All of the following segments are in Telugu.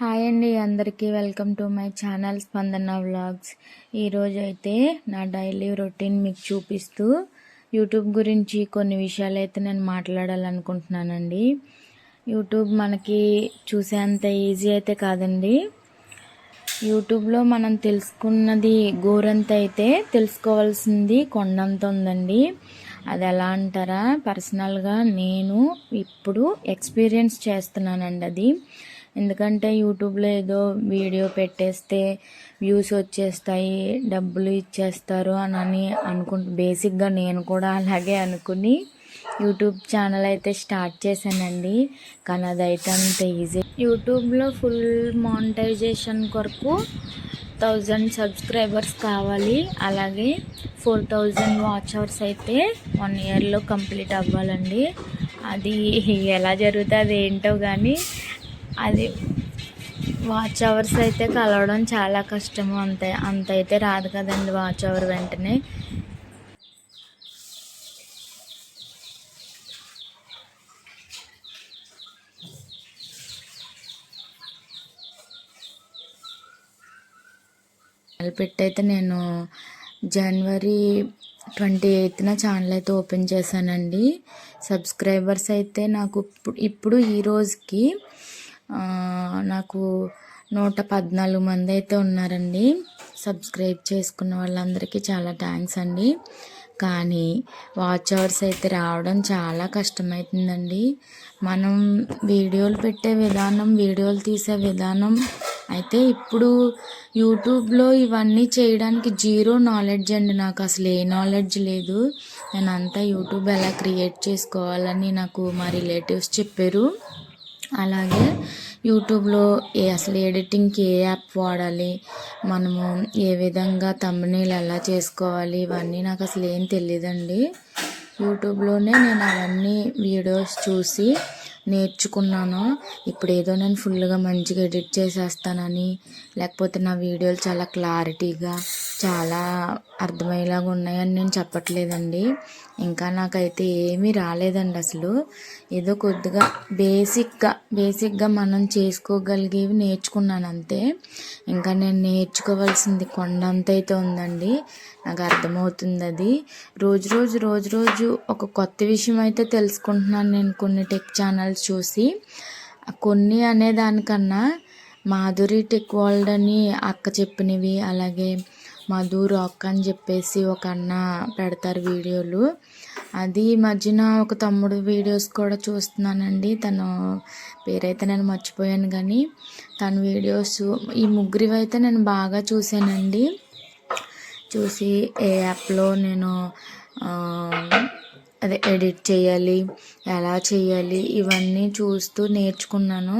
హాయ్ అండి అందరికీ welcome to my channel Spandana vlogs. ఈరోజు అయితే నా డైలీ రొటీన్ మీకు చూపిస్తూ యూట్యూబ్ గురించి కొన్ని విషయాలు అయితే నేను మాట్లాడాలనుకుంటున్నానండి. యూట్యూబ్ మనకి చూసేంత ఈజీ అయితే కాదండి. యూట్యూబ్లో మనం తెలుసుకున్నది గోరంత అయితే తెలుసుకోవాల్సింది కొండంత ఉందండి. అది ఎలా అంటారా? పర్సనల్గా నేను ఇప్పుడు ఎక్స్పీరియన్స్ చేస్తున్నానండి అది. ఎందుకంటే యూట్యూబ్లో ఏదో వీడియో పెట్టేస్తే వ్యూస్ వచ్చేస్తాయి డబ్బులు ఇచ్చేస్తారు అని అని అనుకుంటు బేసిక్గా నేను కూడా అలాగే అనుకుని యూట్యూబ్ ఛానల్ అయితే స్టార్ట్ చేశానండి. కానీ అదైతే అంత ఈజీ. యూట్యూబ్లో ఫుల్ మానిటైజేషన్ కొరకు థౌజండ్ సబ్స్క్రైబర్స్ కావాలి. అలాగే ఫోర్ థౌజండ్ వాచ్ అవర్స్ అయితే వన్ ఇయర్లో కంప్లీట్ అవ్వాలండి. అది ఎలా జరుగుతుంది ఏంటో కానీ అది వాచ్ అవర్స్ అయితే కలవడం చాలా కష్టము. అంత అంత అయితే రాదు కదండి వాచ్ అవర్ వెంటనే. పెట్టయితే నేను జనవరి ట్వంటీ ఎయిత్న ఛానల్ అయితే ఓపెన్ చేశానండి. సబ్స్క్రైబర్స్ అయితే నాకు ఇప్పుడు ఇప్పుడు ఈ రోజుకి నాకు నూట పద్నాలుగు మంది అయితే ఉన్నారండి. సబ్స్క్రైబ్ చేసుకున్న వాళ్ళందరికీ చాలా థ్యాంక్స్ అండి. కానీ వాచ్ అవర్స్ అయితే రావడం చాలా కష్టమవుతుందండి మనం వీడియోలు పెట్టే విధానం వీడియోలు తీసే విధానం అయితే ఇప్పుడు యూట్యూబ్లో ఇవన్నీ చేయడానికి జీరో నాలెడ్జ్ అండి. నాకు అసలు ఏ నాలెడ్జ్ లేదు. నేను అంతా యూట్యూబ్ ఎలా క్రియేట్ చేసుకోవాలని నాకు మా రిలేటివ్స్ చెప్పారు. అలాగే యూట్యూబ్లో ఏ అసలు ఎడిటింగ్కి ఏ యాప్ వాడాలి మనము ఏ విధంగా తమ్మునీళ్ళు ఎలా చేసుకోవాలి ఇవన్నీ నాకు అసలు ఏం తెలియదండి యూట్యూబ్లోనే నేను అవన్నీ వీడియోస్ చూసి నేర్చుకున్నాను. ఇప్పుడు ఏదో నేను ఫుల్గా మంచిగా ఎడిట్ చేసేస్తానని లేకపోతే నా వీడియోలు చాలా క్లారిటీగా చాలా అర్థమయ్యేలాగా ఉన్నాయని నేను చెప్పట్లేదండి. ఇంకా నాకైతే ఏమీ రాలేదండి అసలు. ఏదో కొద్దిగా బేసిక్గా బేసిక్గా మనం చేసుకోగలిగేవి నేర్చుకున్నాను అంతే. ఇంకా నేను నేర్చుకోవాల్సింది కొండంత అయితే ఉందండి. నాకు అర్థమవుతుంది అది. రోజు రోజు రోజు రోజు ఒక కొత్త విషయం అయితే తెలుసుకుంటున్నాను నేను కొన్ని టెక్ ఛానల్స్ చూసి. కొన్ని అనే దానికన్నా మాధురి టెక్ వరల్డ్ అని అక్క చెప్పినవి అలాగే మధు రాక్ అని చెప్పేసి ఒక అన్న పెడతారు వీడియోలు. అది ఈ మధ్యన ఒక తమ్ముడు వీడియోస్ కూడా చూస్తున్నానండి. తను పేరైతే నేను మర్చిపోయాను కానీ తన వీడియోస్ ఈ ముగ్గురివి అయితే నేను బాగా చూశానండి. చూసి ఏ యాప్లో నేను అదే ఎడిట్ చేయాలి ఎలా చేయాలి ఇవన్నీ చూస్తూ నేర్చుకున్నాను.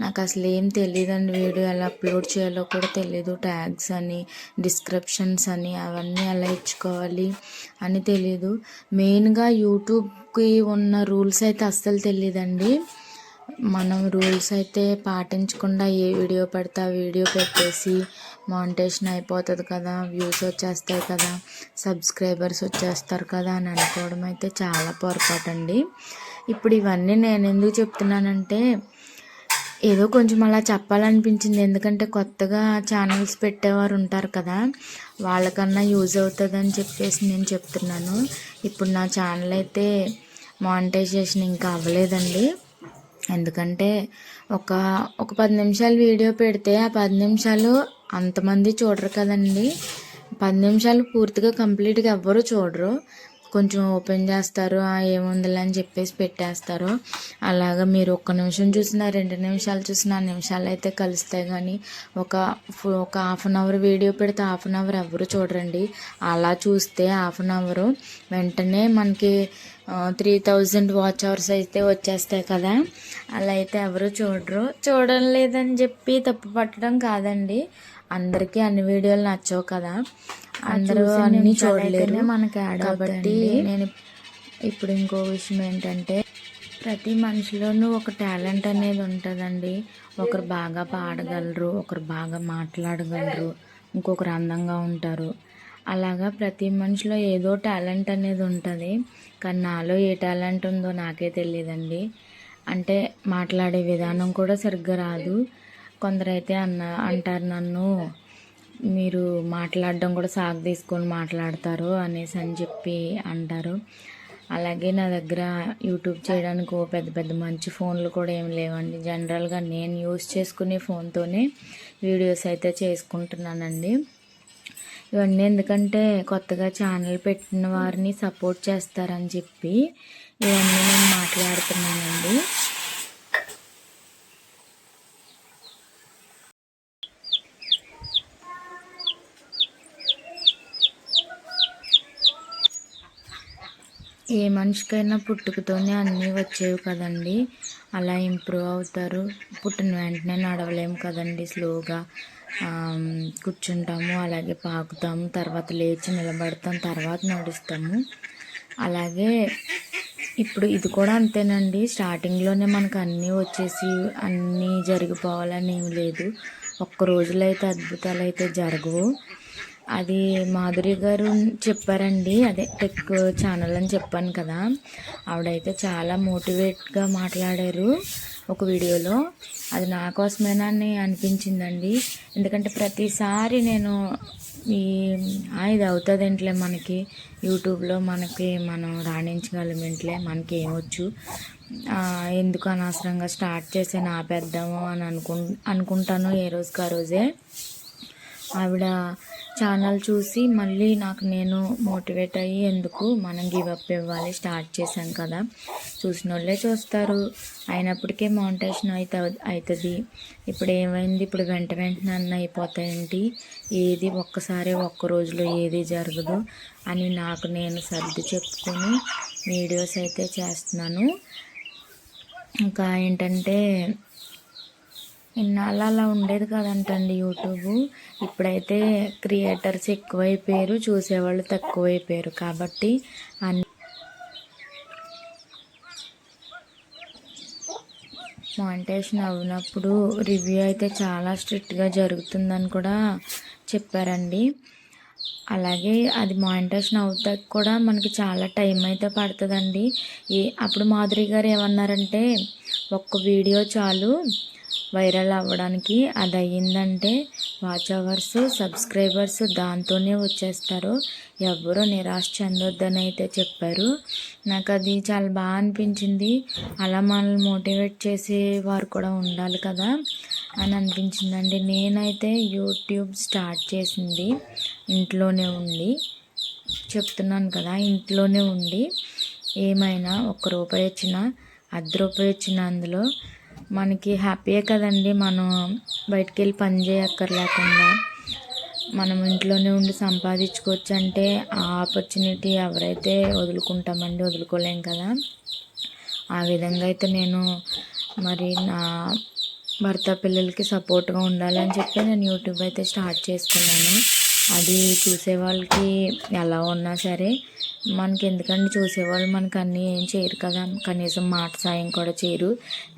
నాకు అసలు ఏం తెలియదండి వీడియో ఎలా అప్లోడ్ చేయాలో కూడా తెలియదు ట్యాగ్స్ అని డిస్క్రిప్షన్స్ అని అవన్నీ ఎలా ఇచ్చుకోవాలి అని తెలియదు మెయిన్గా యూట్యూబ్కి ఉన్న రూల్స్ అయితే అస్సలు తెలియదండి మనం రూల్స్ అయితే పాటించకుండా ఏ వీడియో పెడితే ఆ వీడియో పెట్టేసి మానిటేషన్ అయిపోతుంది కదా వ్యూస్ వచ్చేస్తాయి కదా సబ్స్క్రైబర్స్ వచ్చేస్తారు కదా అని అనుకోవడం అయితే చాలా పొరపాటు అండి ఇప్పుడు ఇవన్నీ నేను ఎందుకు చెప్తున్నానంటే ఏదో కొంచెం అలా చెప్పాలనిపించింది. ఎందుకంటే కొత్తగా ఛానల్స్ పెట్టేవారు ఉంటారు కదా వాళ్ళకన్నా యూజ్ అవుతుందని చెప్పేసి నేను చెప్తున్నాను. ఇప్పుడు నా ఛానల్ అయితే మానిటైజేషన్ ఇంకా అవ్వలేదండి. ఎందుకంటే ఒక ఒక పది నిమిషాలు వీడియో పెడితే ఆ పది నిమిషాలు అంతమంది చూడరు కదండి. పది నిమిషాలు పూర్తిగా కంప్లీట్గా ఎవ్వరు చూడరు. కొంచెం ఓపెన్ చేస్తారు ఏముందిలే అని చెప్పేసి పెట్టేస్తారు. అలాగా మీరు ఒక్క నిమిషం చూసినా రెండు నిమిషాలు చూసినా నిమిషాలు అయితే కలుస్తాయి. కానీ ఒక ఒక హాఫ్ అన్ అవర్ వీడియో పెడితే హాఫ్ అన్ అవర్ ఎవరు చూడరండి. అలా చూస్తే హాఫ్ అన్ అవర్. వెంటనే మనకి త్రీ థౌజండ్ వాచ్ అవర్స్ అయితే వచ్చేస్తాయి కదా. అలా అయితే ఎవరు చూడరు. చూడడం లేదని చెప్పి తప్పు పట్టడం కాదండి. అందరికీ అన్ని వీడియోలు నచ్చవు కదా. అందరూ అన్నీ చూడలేరు. మనకి యాడ్ కాబట్టి నేను ఇప్పుడు ఇంకో విషయం ఏంటంటే ప్రతి మనిషిలోనూ ఒక టాలెంట్ అనేది ఉంటుందండి. ఒకరు బాగా పాడగలరు ఒకరు బాగా మాట్లాడగలరు ఇంకొకరు అందంగా ఉంటారు. అలాగా ప్రతి మనిషిలో ఏదో టాలెంట్ అనేది ఉంటుంది. కానీ నాలో ఏ టాలెంట్ ఉందో నాకే తెలియదండి. అంటే మాట్లాడే విధానం కూడా సరిగ్గా రాదు. కొందరైతే అన్న అంటారు నన్ను మీరు మాట్లాడడం కూడా సాగు తీసుకొని మాట్లాడతారు అనేసి అని చెప్పి అంటారు. అలాగే నా దగ్గర యూట్యూబ్ చేయడానికి ఓ పెద్ద పెద్ద మంచి ఫోన్లు కూడా ఏం లేవండి. జనరల్గా నేను యూస్ చేసుకునే ఫోన్తోనే వీడియోస్ అయితే చేసుకుంటున్నానండి. ఇవన్నీ ఎందుకంటే కొత్తగా ఛానల్ పెట్టిన వారిని సపోర్ట్ చేస్తారని చెప్పి ఇవన్నీ నేను మాట్లాడుతున్నానండి. ఏ మనిషికైనా పుట్టుకతోనే అన్నీ వచ్చేవి కదండి. అలా ఇంప్రూవ్ అవుతారు. పుట్టిన వెంటనే నడవలేము కదండి స్లోగా. కూర్చుంటాము అలాగే పాకుతాము తర్వాత లేచి నిలబడతాం తర్వాత నడుస్తాము. అలాగే ఇప్పుడు ఇది కూడా అంతేనండి. స్టార్టింగ్లోనే మనకు అన్నీ వచ్చేసి అన్నీ జరిగిపోవాలని ఏమి లేదు. ఒక్క రోజులో అయితే అద్భుతాలు అయితే జరగవు. అది మాధురి గారు చెప్పారండి. అదే టెక్ ఛానల్ అని చెప్పాను కదా. ఆవిడైతే చాలా మోటివేట్గా మాట్లాడారు ఒక వీడియోలో. అది నా కోసమేనా అని అనిపించిందండి. ఎందుకంటే ప్రతిసారి నేను ఈ ఇది అవుతుంది ఏంట్లే మనకి యూట్యూబ్లో మనకి మనం రాణించగలం ఏంట్లే మనకి ఏమొచ్చు ఎందుకు అనవసరంగా స్టార్ట్ చేసి ఆపేద్దాము అని అనుకు అనుకుంటాను ఏ రోజుకి ఆ రోజే. ఆవిడ ఛానల్ చూసి మళ్ళీ నాకు నేను మోటివేట్ అయ్యి ఎందుకు మనం గివప్ ఇవ్వాలి స్టార్ట్ చేశాం కదా. చూసిన వాళ్ళే చూస్తారు. అయినప్పటికే మౌంటేషన్ అయితే అవుతుంది ఇప్పుడు ఏమైంది? ఇప్పుడు వెంట వెంటనే అన్న అయిపోతాయండి ఏది ఒక్కసారి ఒక్క రోజులో ఏది జరగదు అని నాకు నేను సర్ది చెప్పుకొని వీడియోస్ అయితే చేస్తున్నాను. ఇంకా ఏంటంటే ఇన్నాళ్ళు అలా ఉండేది కదంటండి యూట్యూబ్. ఇప్పుడైతే క్రియేటర్స్ ఎక్కువైపోయారు చూసేవాళ్ళు తక్కువైపోయారు కాబట్టి అన్ని మానిటేషన్ అవ్వనప్పుడు రివ్యూ అయితే చాలా స్ట్రిక్ట్గా జరుగుతుందని కూడా చెప్పారండి. అలాగే అది మానిటేషన్ అవుతాక కూడా మనకి చాలా టైం అయితే పడుతుందండి. ఏ అప్పుడు మాధురి గారు ఏమన్నారంటే ఒక్క వీడియో చాలు వైరల్ అవ్వడానికి అది అయ్యిందంటే వాచ్ అవర్స్ సబ్స్క్రైబర్స్ దాంతోనే వచ్చేస్తారు. ఎవ్వరూ నిరాశ చెందొద్దని అయితే చెప్పారు. నాకు అది చాలా బాగా అనిపించింది. అలా మనల్ని మోటివేట్ చేసే వారు కూడా ఉండాలి కదా అని అనిపించిందండి. నేనైతే యూట్యూబ్ స్టార్ట్ చేసింది. ఇంట్లోనే ఉండి చెప్తున్నాను కదా ఇంట్లోనే ఉండి ఏమైనా ఒక్క రూపాయి వచ్చినా అర్ధ రూపాయి వచ్చిన అందులో మనకి హ్యాపీయే కదండి మనం బయటికి వెళ్ళి పని చేయక్కర్లేకుండా. మనం ఇంట్లోనే ఉండి సంపాదించుకోవచ్చు అంటే ఆ ఆపర్చునిటీ ఎవరైతే వదులుకుంటామండి వదులుకోలేం కదా. ఆ విధంగా అయితే నేను మరి నా భర్త పిల్లలకి సపోర్ట్గా ఉండాలని చెప్పి నేను యూట్యూబ్ అయితే స్టార్ట్ చేసుకున్నాను. అది చూసే వాళ్ళకి ఎలా ఉన్నా సరే మనకి ఎందుకండి చూసేవాళ్ళు మనకు అన్నీ ఏం చేయరు కదా. కనీసం మాట సాయం కూడా చేయరు.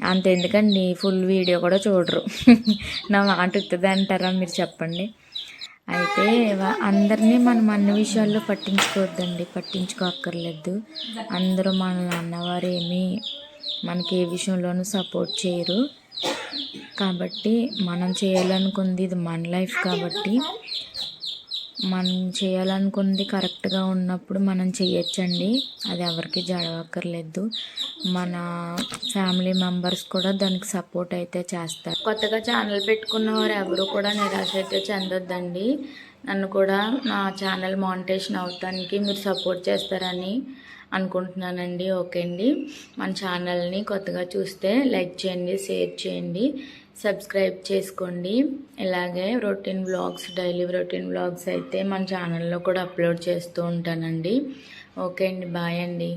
అంత ఎందుకండి ఫుల్ వీడియో కూడా చూడరు. నా మాట ఉంటుంది అంటారా మీరు చెప్పండి. అయితే అందరినీ మనం అన్ని విషయాల్లో పట్టించుకోవద్దండి. పట్టించుకోక్కర్లేదు. అందరూ మనల్ని అన్నవారు ఏమీ మనకి ఏ విషయంలోనూ సపోర్ట్ చేయరు. కాబట్టి మనం చేయాలనుకుంది ఇది మన లైఫ్ కాబట్టి మనం చేయాలనుకుంది కరెక్ట్గా ఉన్నప్పుడు మనం చేయొచ్చండి అది ఎవరికి జడవక్కర్లేదు మన ఫ్యామిలీ మెంబర్స్ కూడా దానికి సపోర్ట్ అయితే చేస్తారు. కొత్తగా ఛానల్ పెట్టుకున్న వారు ఎవరు కూడా నిరాశ అయితే చెందొద్దండి. నన్ను కూడా నా ఛానల్ మానిటేషన్ అవటానికి మీరు సపోర్ట్ చేస్తారని అనుకుంటున్నానండి. ఓకే అండి. మన ఛానల్ని కొత్తగా చూస్తే లైక్ చేయండి షేర్ చేయండి. సబ్స్క్రైబ్ చేసుకోండి. ఇలాగే routine vlogs daily routine vlogs అయితే మన ఛానల్లో కూడా అప్లోడ్ చేస్తూ ఉంటానండి. ఓకే అండి బాయ్ అండి.